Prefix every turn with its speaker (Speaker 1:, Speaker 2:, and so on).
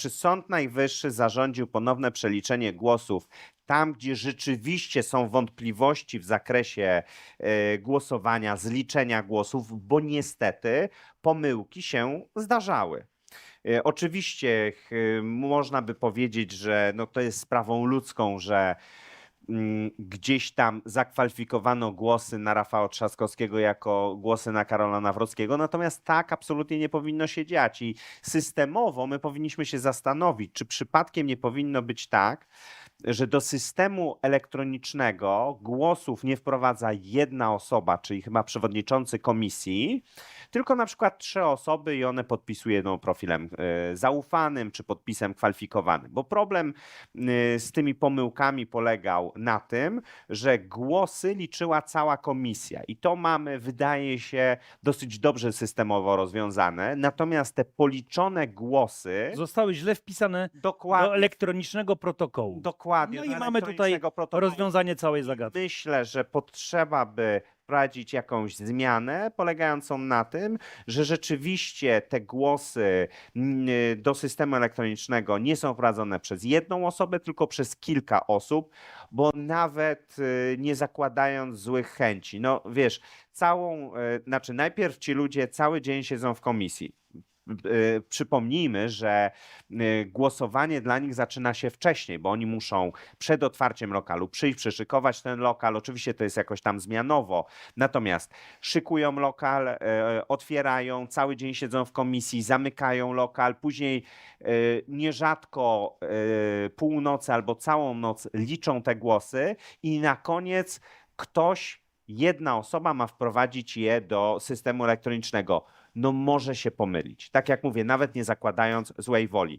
Speaker 1: Czy Sąd Najwyższy zarządził ponowne przeliczenie głosów tam, gdzie rzeczywiście są wątpliwości w zakresie e, głosowania, zliczenia głosów, bo niestety pomyłki się zdarzały. E, Oczywiście ch- można by powiedzieć, że no to jest sprawą ludzką, że gdzieś tam zakwalifikowano głosy na Rafała Trzaskowskiego jako głosy na Karola Nawrockiego, natomiast tak absolutnie nie powinno się dziać i systemowo my powinniśmy się zastanowić, czy przypadkiem nie powinno być tak, że do systemu elektronicznego głosów nie wprowadza jedna osoba, czyli chyba przewodniczący komisji, tylko na przykład trzy osoby i one podpisują profilem e, zaufanym czy podpisem kwalifikowanym. Bo problem y, z tymi pomyłkami polegał na tym, że głosy liczyła cała komisja i to mamy, wydaje się, dosyć dobrze systemowo rozwiązane. Natomiast te policzone głosy
Speaker 2: Zostały źle wpisane do elektronicznego protokołu.
Speaker 1: dokładnie
Speaker 2: No i mamy tutaj
Speaker 1: protokołu
Speaker 2: Rozwiązanie całej zagadki.
Speaker 1: Myślę, że potrzeba by wprowadzić jakąś zmianę polegającą na tym, że rzeczywiście te głosy mm, do systemu elektronicznego nie są wprowadzone przez jedną osobę, tylko przez kilka osób, bo nawet y, nie zakładając złych chęci. No wiesz, całą, y, znaczy najpierw ci ludzie cały dzień siedzą w komisji. Y, Przypomnijmy, że y, głosowanie dla nich zaczyna się wcześniej, bo oni muszą przed otwarciem lokalu przyjść, przyszykować ten lokal. Oczywiście to jest jakoś tam zmianowo. Natomiast szykują lokal, e, otwierają, cały dzień siedzą w komisji, zamykają lokal, później nierzadko północy albo całą noc liczą te głosy i na koniec ktoś, jedna osoba ma wprowadzić je do systemu elektronicznego. No może się pomylić. Tak jak mówię, nawet nie zakładając złej woli.